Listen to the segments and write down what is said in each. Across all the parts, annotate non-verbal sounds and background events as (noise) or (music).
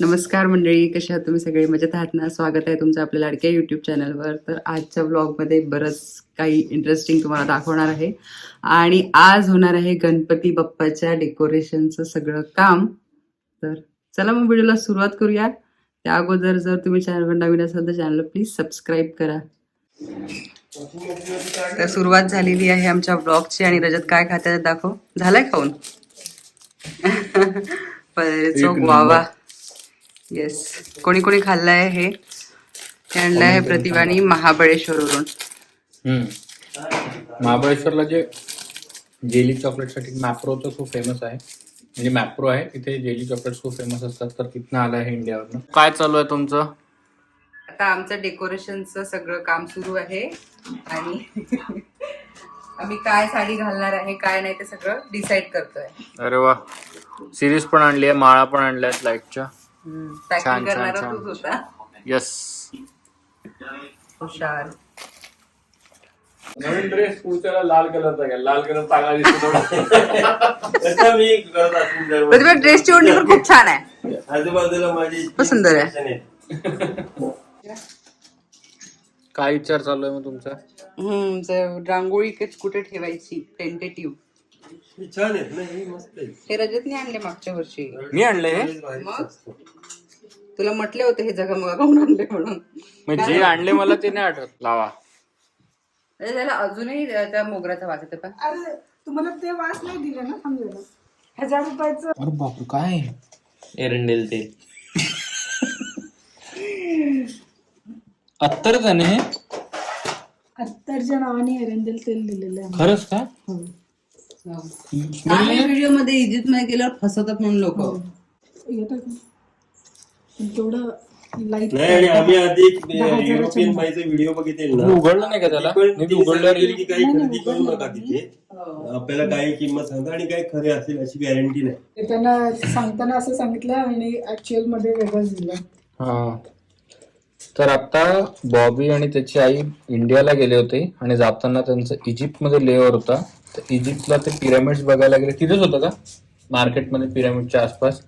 नमस्कार मंडळी कशा आहात तुम्ही सगळे? मजेत आहात ना? स्वागत आहे तुमचं आपल्या लाडक्या युट्यूब चॅनलवर तर आजच्या ब्लॉगमध्ये बरंच काही इंटरेस्टिंग तुम्हाला दाखवणार आहे. आणि आज होणार आहे गणपती बाप्पाच्या डेकोरेशनचं सगळं काम. तर चला मग व्हिडिओला सुरुवात करूया. त्या अगोदर जर तुम्ही चॅनलवर नवीन असाल तर चॅनलला प्लीज सबस्क्राईब करा. तर सुरुवात झालेली आहे आमच्या ब्लॉगची आणि रजत काय खात्यात दाखव. झालाय खाऊन चौक वावा येस कोणी कोणी खाल्लंय हे? आणलं आहे प्रतिभानी महाबळेश्वरवरून. महाबळेश्वरला जे जेली चॉकलेटसाठी मॅप्रोचं खूप फेमस आहे. म्हणजे मॅप्रो आहे. तिथे जेली चॉकलेट खूप फेमस असतात. तर तिथनं आलं आहे इंडियावरनं. काय चालू आहे तुमचं? आता आमचं डेकोरेशनचं सगळं काम सुरू आहे. आणि (laughs) आम्ही काय साडी घालणार आहे काय नाही ते सगळं डिसाईड करतोय. अरे वा. सिरीज पण आणली आहे. माळा पण आणल्या आहेत लाईटच्या छान, करणारा छान. तूच होता. यस हुशार. नवीन ड्रेस पुढच्याला लाल कलरचा घ्या. लाल कलर चांगला दिसतो मी करत ड्रेसची ओढणी पण खूप छान आहे. आजूबाजूला माझी खूप सुंदर आहे. काय विचार चालू आहे मग तुमचा? रांगोळी कच- कुठे ठेवायची? टेंटेटिव्ह ही छान आहेत ना ही मस्त आहे. हे रजतने आणले मागच्या वर्षी. मी आणले हे? मग? तुला म्हटले होते हे जगा मग काऊन आणले म्हणून. मग जे आणले मला ते नाही आठवत. लावा. म्हणजे त्याला अजूनही त्या मोगऱ्याचा वास येतो पण अरे तुम्हाला ते वास नाही दिले ना समजा हजार रुपयाचं. अरे बापरे काय एरंडेल ते. अत्तर त्याने हे? अत्तरच्या नावाने एरंडेल तेल दिलेलं आहे. खरंच का? व्हिडिओमध्ये इजिप्त मध्ये गेल्यावर फसवतात म्हणून लोक. येतं का? पण तेवढं लाइट नाही आणि आम्ही आधी एक युरोपियन बाईचे व्हिडिओ बघितले ना. उघडलं नाही का त्याला? पण सांगितलं की काही खरेदी करू नका तिथे. आपल्याला काही किंमत सांगा आणि काही खरे असेल अशी गॅरंटी नाही. त्यांना सांगताना असं सांगितलं आणि ऍक्च्युअलमध्ये वेगळंच दिलं हा. तर आता बॉबी आणि त्याची आई इंडियाला गेले होते आणि जाताना त्यांचं इजिप्त मध्ये लेअर होता. तर इजिप्तला ते पिरामिड्स बघायला गेले. तिथेच होतं का? मार्केटमध्ये पिरामिडच्या आसपास.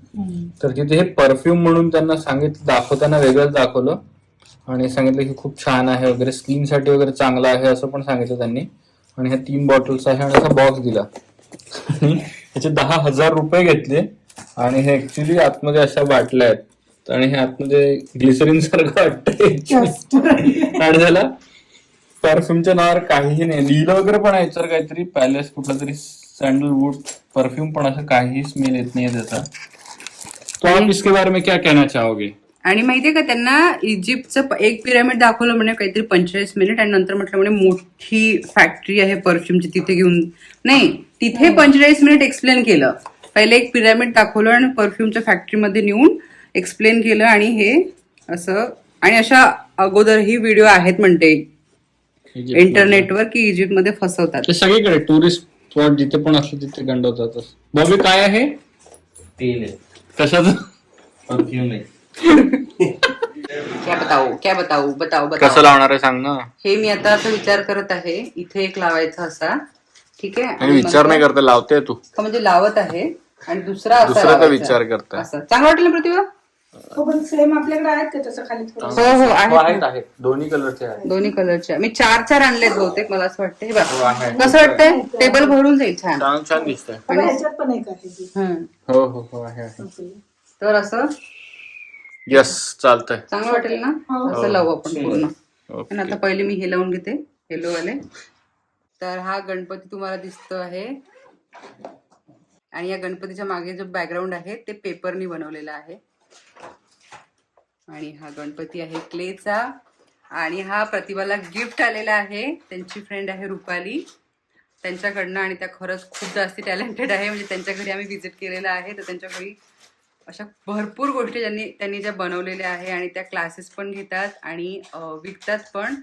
तर तिथे हे परफ्यूम म्हणून त्यांना सांगितलं दाखवताना वेगळंच दाखवलं. आणि सांगितलं की खूप छान आहे वगैरे स्किनसाठी वगैरे चांगलं आहे असं पण सांगितलं त्यांनी. आणि ह्या तीन बॉटल्स आहे आणि असा बॉक्स दिला. आणि (laughs) ह्याचे दहा हजार रुपये घेतले. आणि हे ऍक्च्युली आतमध्ये अशा बाटल्या आहेत. आणि हे आतमध्ये ग्लिसरीन सारखं वाटतंय. आणि त्याला परफ्यूमच्या नावावर काहीही नाही. लिहिलं वगैरे पण आहे याच्यावर काहीतरी पॅलेस कुठला तरी सॅन्डलवूड परफ्यूम पण असं काही स्मेल येत नाही त्याचा. तो आप इसके बारे में क्या कहना चाहोगे? आणि माहितीये का त्यांना इजिप्तचं एक पिरामिड दाखवलं म्हणे काहीतरी पंचेचाळीस मिनिट आणि नंतर म्हटलं म्हणे मोठी फॅक्टरी आहे परफ्यूमची तिथे घेऊन. नाही तिथे पंचेचाळीस मिनिट एक्सप्लेन केलं. पहिले एक पिरामिड दाखवलं आणि परफ्यूमच्या फॅक्टरीमध्ये नेऊन एक्सप्लेन केलं आणि हे असं आणि अशा अगोदरही व्हिडिओ आहेत म्हणते. इंटरनेटवर की इजिप्तमध्ये फसवतात. ते सगळीकडे टुरिस्ट स्पॉट जिथे पण असतो तिथे गंडवतात. बॉबी काय आहे? तेल आहे कशाचं? परफ्यूम आहे क्या बताऊ क्या बताऊ बताऊ कसं लावणार आहे सांग ना. हे मी आता असं विचार करत आहे इथे एक लावायचा असा. ठीक आहे? आणि विचार नाही करते लावते तू. म्हणजे लावत आहे. आणि दुसरा असा. विचार करताय. असं. चांगलं वाटलं प्रतिभा? हो पण सेम आपल्याकडे आहेत का तसं खाली थोडं? हो हो आहे आहेत आहेत. दोन्ही कलरचे आहेत. दोन्ही कलरच्या मी चार चार आणलेत बहुतेक मला असं वाटतं हे बघ. हो. कसं वाटतंय? टेबल भरून जाईल छान. छान छान दिसतंय. बघा, ह्याच्यात पण एक आहे ती. हम्म. हो हो हो आहे आहे. ओके. तर असं? यस चालतंय. चांगलं वाटेल ना? हो. असं लावू आपण पूर्ण. आणि आता पहिले मी हे लावून घेते येलो वाले तर हा गणपती तुम्हाला दिसतो आहे. आणि या गणपतीच्या मागे जो बॅकग्राऊंड आहे ते पेपरनी बनवलेला आहे. आणि हा गणपती आहे क्लेचा. आणि हा प्रतिभाला गिफ्ट आलेला आहे. त्यांची फ्रेंड आहे रुपाली. त्यांच्याकडनं आणि त्या खरंच खूप जास्ती टॅलेंटेड आहे. म्हणजे त्यांच्या घरी आम्ही व्हिजिट केलेलं आहे. तर त्यांच्या घरी अशा भरपूर गोष्टी ज्यांनी त्यांनी ज्या बनवलेल्या आहे आणि त्या क्लासेस पण घेतात आणि विकतात पण.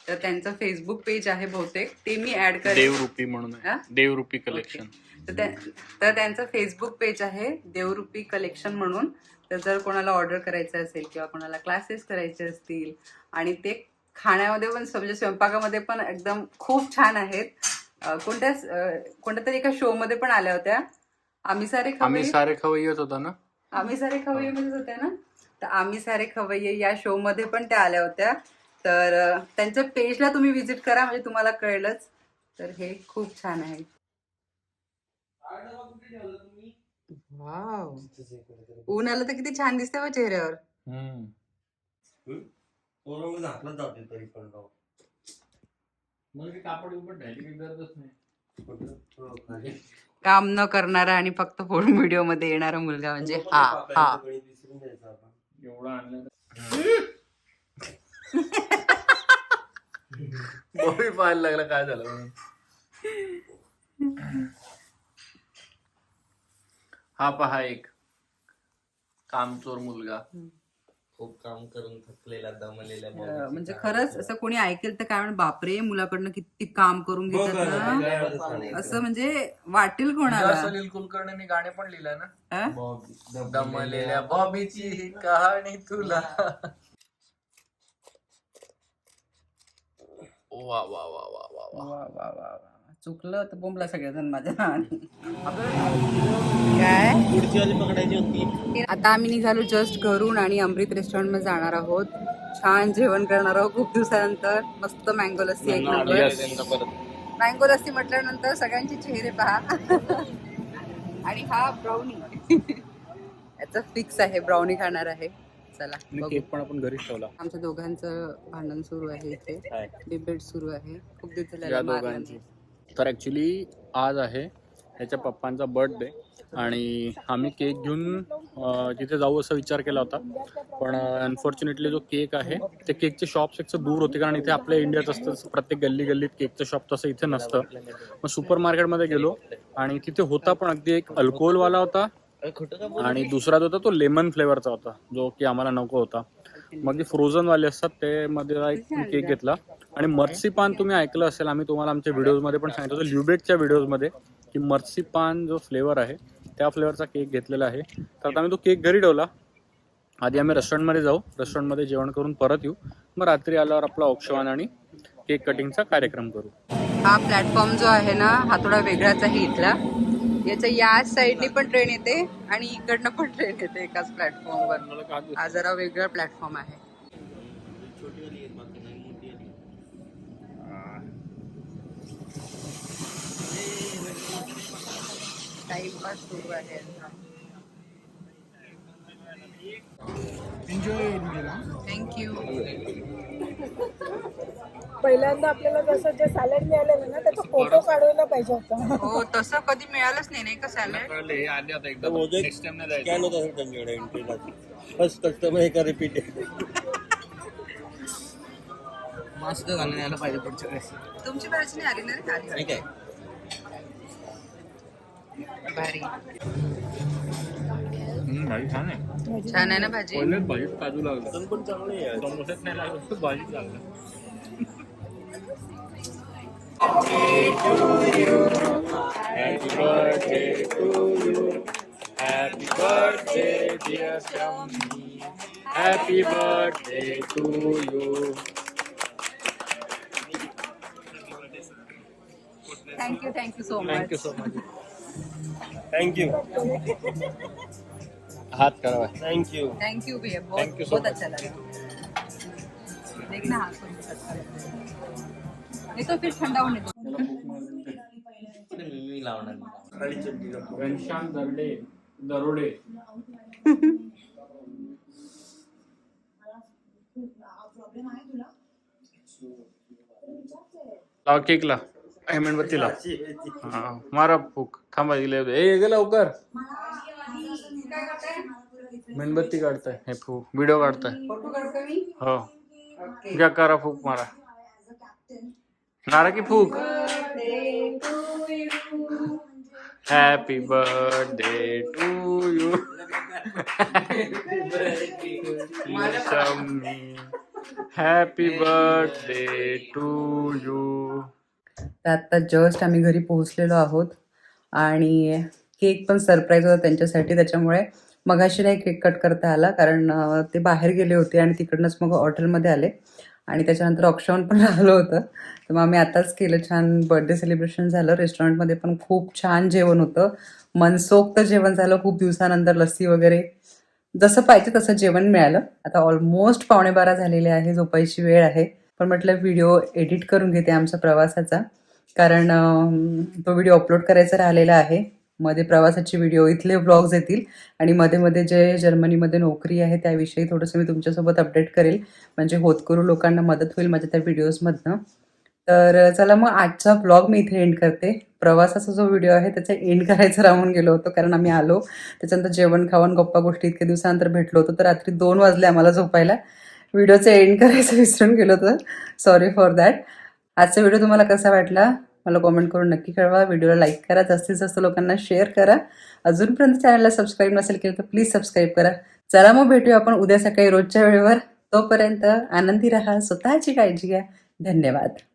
तर त्यांचं फेसबुक पेज आहे बहुतेक. ते मी ऍड करेन. देवरूपी म्हणून देवरूपी कलेक्शन तर त्यांचं फेसबुक पेज आहे देवरूपी कलेक्शन म्हणून. तर जर कोणाला ऑर्डर करायचं असेल किंवा कोणाला क्लासेस करायचे असतील आणि ते खाण्यामध्ये पण म्हणजे स्वयंपाकामध्ये पण एकदम खूप छान आहेत. अं, कोणत्या तरी एका शो मध्ये पण आल्या होत्या. आम्ही सारे आम्ही खवय्ये सारे खवय्यत होता ना. आम्ही सारे खवय्ये मध्येच होत्या ना? तर आम्ही सारे खवय्ये या शो मध्ये पण त्या आल्या होत्या. तर त्यांच्या पेजला तुम्ही विजिट करा म्हणजे तुम्हाला कळलंच. तर हे खूप छान आहे. वाव ऊन आलं तर किती छान दिसते चेहऱ्यावर पोरं झाकलं जाते तरी पण राव. मग ते कापड बिपड ढाली काही गरजच नाही कुठं? हो, खाली. काम न करणारा आणि फक्त फोन व्हिडिओमध्ये येणारा मुलगा म्हणजे हा हा गणित विसरून जायचं आपण. एवढं आणलं (laughs) बॉबी पाहायला लागला काय झालं म्हणून. (laughs) हा पहा एक. कामचोर मुलगा. खूप काम करून थकलेला दमलेला अ, म्हणजे खरंच असं कोणी ऐकेल तर काय म्हण बापरे मुलाकडनं किती काम करून घेतात ना असं म्हणजे वाटेल कोणाला? सलील कुलकर्णीने गाणे पण लिहिलंय ना? हा? दमलेल्या बॉबीची ही कहाणी तुला. वा वा वा वा वा वा. वा वा वा वा. चुकलं तर बोंबला सगळेजण माझ्या काय? पुढची वाली पकडायची होती आता आम्ही निघालो जस्ट घरून आणि अमृत रेस्टॉरंटमध्ये जाणार आहोत. छान जेवण करणार आहोत खूप दिवसानंतर. मस्त मँगो लस्सी एक नंबर मँगो लस्सी म्हटल्यानंतर सगळ्यांचे चेहरे पहा. आणि हा ब्राउनी याचा फिक्स आहे ब्राउनी खाणार आहे. चला बघू. केक पण आपण घरीच ठेवला. आमच्या दोघांचं भांडण सुरू आहे इथे. डिबेट सुरू आहे. खूप दिवस झाले तर ॲक्च्युली आज आहे ह्याच्या पप्पांचा बर्थडे आणि आम्ही केक घेऊन तिथे जाऊ असा विचार केला होता. पण अनफॉर्च्युनेटली जो केक आहे ते केकचे शॉप्स एक दूर होते कारण इथे आपल्या इंडियात असतं प्रत्येक गल्ली गल्लीत केकचं शॉप तसं इथे नसतं. मग सुपर मार्केटमध्ये गेलो आणि तिथे होता पण अगदी एक अल्कोहोलवाला होता आणि दुसरा जो होता तो लेमन फ्लेवरचा होता जो की आम्हाला नको होता. मग जे फ्रोझन वाले असतात ते मध्ये एक केक घेतला. आणि मर्सी पान तुम्ही ऐकलं असेल आम्ही तुम्हाला आमच्या व्हिडिओजमध्ये पण सांगितलं होतं ल्युबेटच्या व्हिडिओजमध्ये की मर्सी पान जो फ्लेवर आहे त्या फ्लेवरचा केक घेतलेला आहे. तर आता आम्ही तो केक घरी ठेवला. आधी आम्ही रेस्टॉरंटमध्ये जाऊ रेस्टॉरंटमध्ये जेवण करून परत येऊ. मग रात्री आल्यावर आपला औक्षवान आणि केक कटिंगचा कार्यक्रम करू. हा प्लॅटफॉर्म जो आहे ना हा थोडा वेगळाच आहे इथला. याच्या या साईडने पण ट्रेन येते आणि इकडनं पण ट्रेन येते एकाच प्लॅटफॉर्मवर हा जरा वेगळा प्लॅटफॉर्म आहे. टाइमपास सुरू आहे थँक्यू पहिल्यांदा आपल्याला जसं जे सॅलड मिळालेलं ना त्याचा फोटो काढायला पाहिजे होता. हो तसं कधी मिळालंच नाही नाही का सॅलड होत असेल त्यांच्याकडे एंट्रीला फर्स्ट कस्टमर एका रिपीट मास्क घालून यायला पाहिजे पुढच्या वेळेस. तुमची भाजी नाही आली ना रे नाही काय भारी भाजी छान आहे छान आहे ना भाजी भाजीत काजू लागला पण चांगली आहे नाही लागलं भाजीत लागलं Happy birthday to you. Happy birthday, dear Shami. Happy birthday to you. Thank you thank you so Thank you much so much. Thank you हात करा थँक्यू थैंक यू भैया. बहुत Thank you so बहुत अच्छा लगा. देखना हाँ अच्छा लगा नहीं तो फिर ठंडा होने दो। मी लावणार. घनश्याम दरडे दरोडे. लाव केक ला. हे मेणबत्ती लाव हा मारा फूक थांबा दिले ए गे लवकर मेणबत्ती काढताय हे फूक व्हिडिओ काढताय हो घ्या करा फूक मारा मारा की फूक happy birthday to you happy birthday to you तर आत्ता जस्ट आम्ही घरी पोहोचलेलो आहोत. आणि केक पण सरप्राईज होता त्यांच्यासाठी त्याच्यामुळे मगाशी नाही केक कट करता आला कारण ते बाहेर गेले होते आणि तिकडनंच मग हॉटेलमध्ये आले. आणि त्याच्यानंतर ऑक्शन पण (laughs) राहिलं होतं. तर मग आम्ही आताच केलं छान बर्थडे सेलिब्रेशन झालं. रेस्टॉरंटमध्ये पण खूप छान जेवण होतं. मनसोक्त जेवण झालं खूप दिवसानंतर लस्सी वगैरे. जसं पाहिजे तसं जेवण मिळालं. आता ऑलमोस्ट पावणे बारा झालेले आहे झोपायची वेळ आहे. पण म्हटलं व्हिडिओ एडिट करून घेते आमच्या प्रवासाचा. कारण तो व्हिडिओ अपलोड करायचा राहिलेला आहे. मध्ये प्रवासाचे व्हिडिओ इथले ब्लॉग्स येतील. आणि मध्ये मध्ये जे जर्मनीमध्ये नोकरी आहे त्याविषयी थोडंसं मी तुमच्यासोबत अपडेट करेल. म्हणजे होतकरू लोकांना मदत होईल माझ्या त्या व्हिडिओजमधनं तर चला मग आजचा ब्लॉग मी इथे एंड करते. प्रवासाचा जो व्हिडिओ आहे त्याचा एंड करायचा राहून गेलो होतो कारण आम्ही आलो. त्याच्यानंतर जेवण खावण गप्पा गोष्टी इतक्या दिवसानंतर भेटलो होतो तर रात्री दोन वाजले आम्हाला झोपायला. व्हिडिओचं एंड करायचं विसरून गेलो होतं. सॉरी फॉर दॅट आजचा व्हिडिओ तुम्हाला कसा वाटला मला कॉमेंट करून नक्की कळवा. व्हिडिओला लाईक करा जास्तीत जास्त लोकांना शेअर करा. अजूनपर्यंत चॅनलला सबस्क्राईब नसेल केलं तर प्लीज सबस्क्राईब करा. चला मग भेटूया आपण उद्या सकाळी रोजच्या वेळेवर. तोपर्यंत आनंदी राहा स्वतःची काळजी घ्या. धन्यवाद.